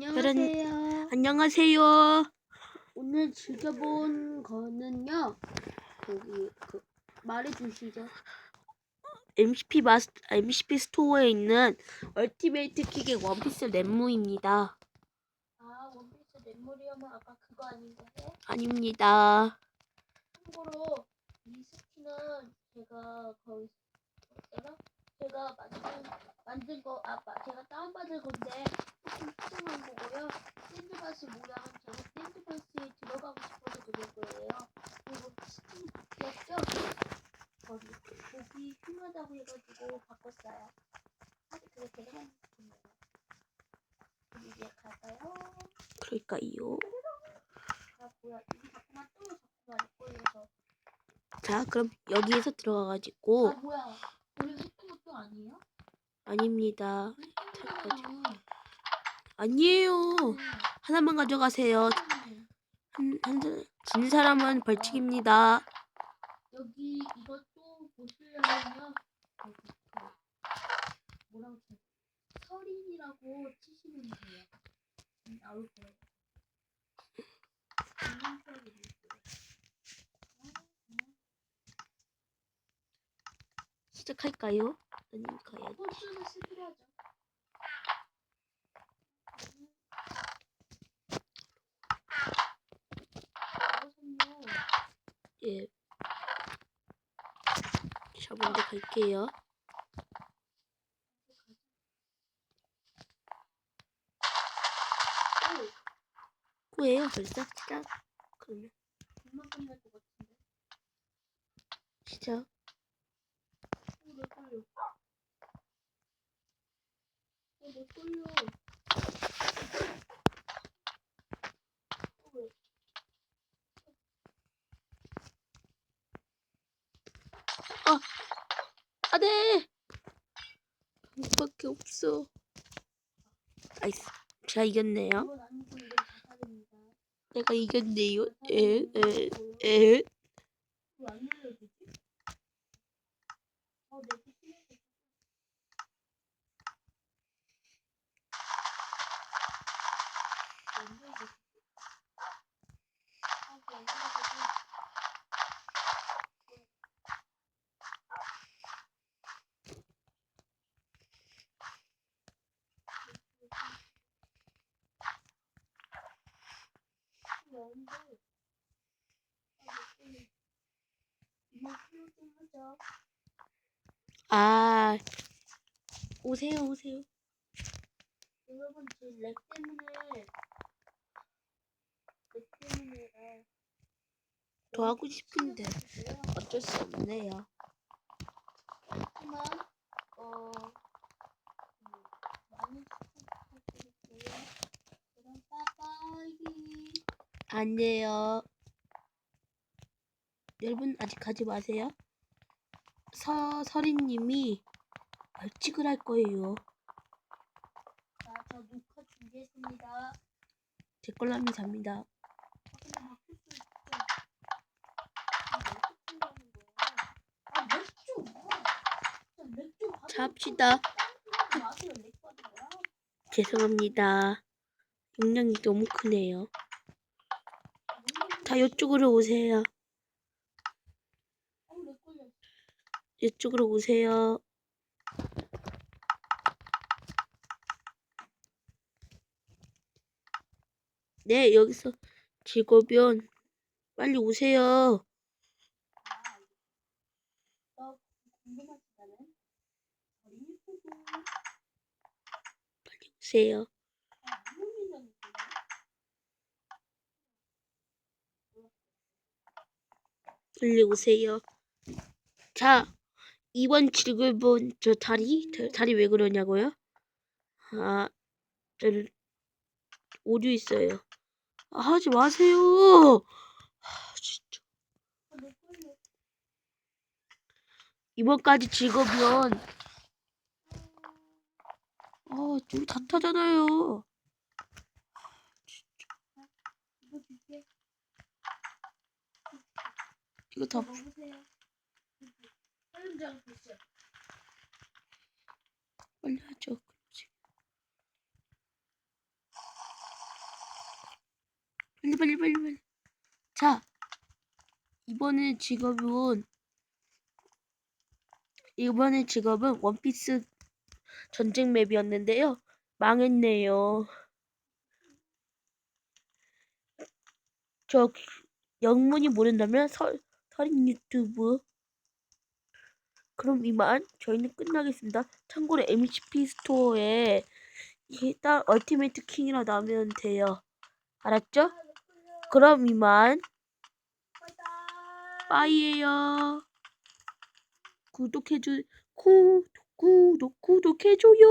안녕하세요. 안녕하세요. 오늘 즐겨본 거는요. 거기 그 말해주시죠. MCP 마스 MCP 스토어에 있는 얼티메이트 킥의 원피스 랩무입니다. 아 원피스 아까 그거 아닌가요? 아닙니다. 참고로 이 스킨은 제가 거의 뭐더라? 제가 만든 만든 거 아 제가 다운받은 건데 수정한 거고요. 샌드바스 모양은 제가 샌드바스에 들어가고 싶어서 그런 거예요. 그리고 스킨 바뀌었죠? 거기 보기 흉하다고 해가지고 바꿨어요. 스킨이에요. 그럼 이제 갈까요? 그러니까요. 아 뭐야 이게 자꾸만 또 자꾸만 꼬여서 자, 그럼 여기에서 들어가가지고 아 뭐야 우리 했던 것도 아니에요? 아닙니다. 했던 거잖 아. 아니에요. 하나만 가져가세요. 음, 한, 한, 진 사람은 벌칙입니다. 여기 이것도 그 뭐라고 쳐 서린이라고 치시면 돼요. 음, 나올 거예요. 시작할까요? 아니면 가야지. 폴스는 쓰기로 하죠. 음. 이것은요, 예. 자, 먼저 갈게요. 오, 꾸예요, 벌써? 시작. 그러면. 시작. 오, 내 걸려. 어, 내 걸려. 아, 네. 방법밖에 없어. 아이스. 제가 이겼네요. 내가 이겼네요. 에, 에, 에. 왜안 눌러지지? 어, 내게 심해서. 왜 안 눌러지지? 아, 왜안 눌러지지? 왜안 돼? 아, 내 걸려. 이만 하자. 아. 오세요, 오세요. 여러분 저렉 때문에 렉 때문에 아, 더 하고 싶은데. 어쩔 수 없네요. 하지만 어 음, 많이 부탁드릴게요. 그럼 빠빠이. 안 돼요. 여러분 아직 가지 마세요. 서 서린님이 벌칙을 할 거예요. 자, 저 녹화 준비했습니다. 제 걸로 하면 잡니다. 아, 수 있어. 아? 아. 죄송합니다. 용량이 너무 크네요. 자, 이쪽으로 오세요. 아우, 렉 걸려. 이쪽으로 오세요. 네, 여기서 직업변 빨리 오세요. 빨리 오세요. 빨리 오세요. 자, 이번 직업은 저 다리? 저 다리 왜 그러냐고요? 아, 저 오류 있어요. 아, 하지 마세요. 아, 진짜. 이번까지 직업이면 아, 우리 다 타잖아요. 줄게. 이거 다 촬영장 보세요. 빨리. 그렇지. 빨리 빨리 빨리 빨리. 자 이번에 직업은 이번에 직업은 원피스 전쟁 맵이었는데요. 망했네요. 저 영문이 모른다면 설, 설인 유튜브. 그럼 이만 저희는 끝나겠습니다. 참고로 MCP 스토어에 딱 얼티메이트 킹이라 나오면 돼요. 알았죠? 그럼 이만 빠이에요. 구독해주 구독 구독 구독해줘요.